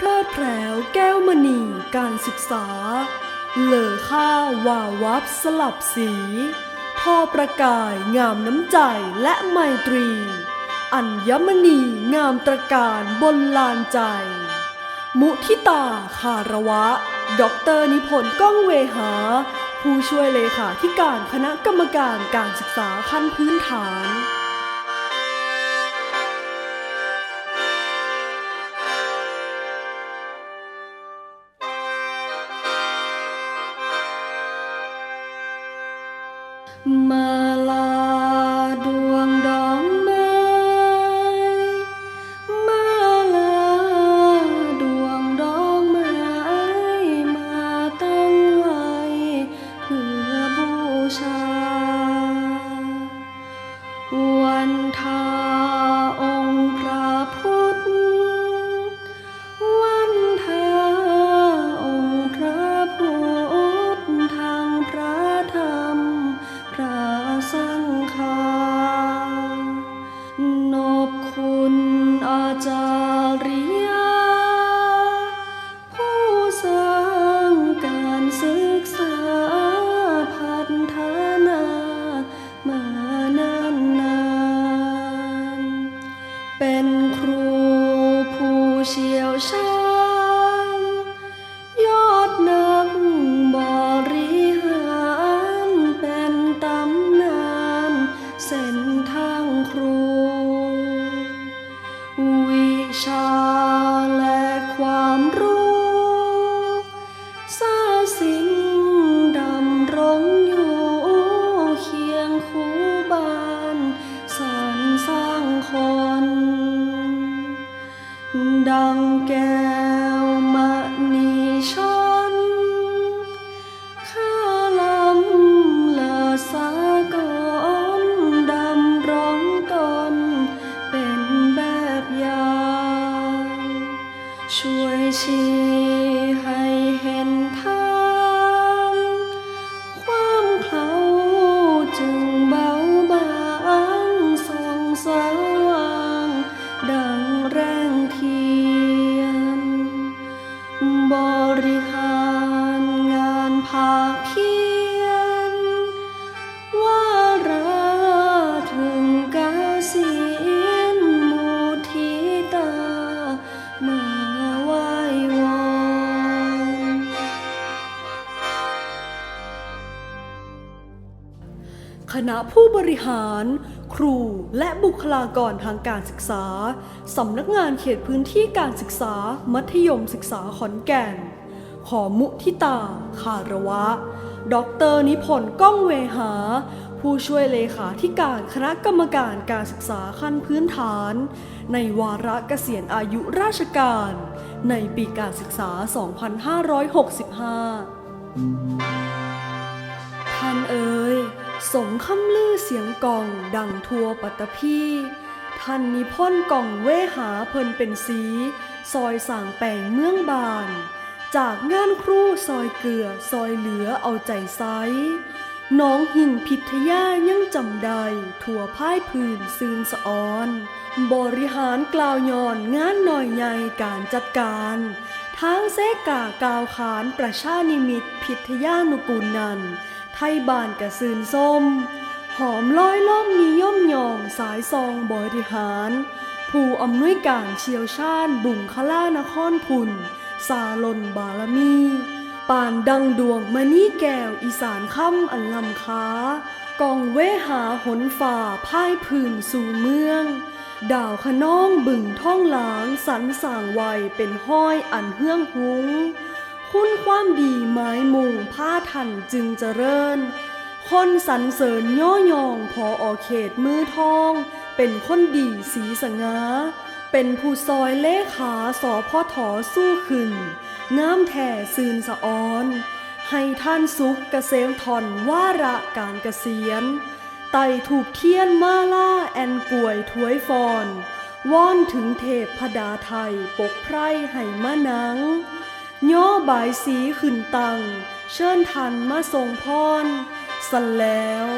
เพลิดเพลวแก้วมณีการศึกษาเหลอค่าวาวับสลับสีทอประกายงามน้ำใจและไมตรี อัญมณีงามตระการบนลานใจ มุทิตาคารวะดอกเตอรนิพนธ์ก้องเวหา ผู้ช่วยเลขาธิการคณะกรรมการการศึกษาขั้นพื้นฐาน ม ช่ คณะผู้บริหาร ครูและบุคลากรทางการศึกษา สำนักงานเขตพื้นที่การศึกษา มัธยมศึกษาขอนแก่น ขอมุทิตา คารวะ ดรนิพนธ์ก้องเวหา ผู้ช่วยเลขาธิการคณะกรรมการการศึกษาขั้นพื้นฐาน ในวาระเกษียณอายุราชการ ในปีการศึกษา 2565 ท่านเอ๋ สมคำลือเสียงกองดังทัวปัตตภีท่านนิพ่นกล่องเวหาเพิ่นเป็นสี ซอยสางแปลงเมืองบาน จากงานครูซอยเกลือซอยเหลือเอาใจไซน้องหินพิทยายังจำได้ทั่วพ่ายพื้นซืนสะออน บริหารกล่าวย่อนงานหน่อยใหญ่การจัดการทางเสกากาวขานประชานิมิตพิทยานุกูลนัน ไทยบานกระซืนส้ม หอมลอยล่มนิย่อมยองสายซองบริหาร ผู้อำนวยการเชี่ยวชาญบุงคล่านครพุนสาลนบารมีปานดังดวงมณีแก้วอีสานค่ำอันลำค้ากองเวหาหนฝ่าพ่ายพื้นสู่เมือง ดาวขนองบึงท่องหลางสรรสร้างไวยเป็นห้อยอันเฮืองหุงามดีหมายมุ่งผ้าทันจึงเจริญ คนสรรเสริญย่อยองพออเขตมือทอง เป็นคนดีสีสงาเป็นผู้ซอยเลขาสอพ่อถอสู้ขึ้นงามแท่ซืนสะออน ให้ท่านสุขเกษมทอนว่าระการเกษียณไต่ถูกเทียนมาล่าแอนกวยถวยฟอนว่อนถึงเทพพดาไทยปกไพรให้มานัง บายสีขึ้นตัง เชิญทันมาทรงพรสันแล้ว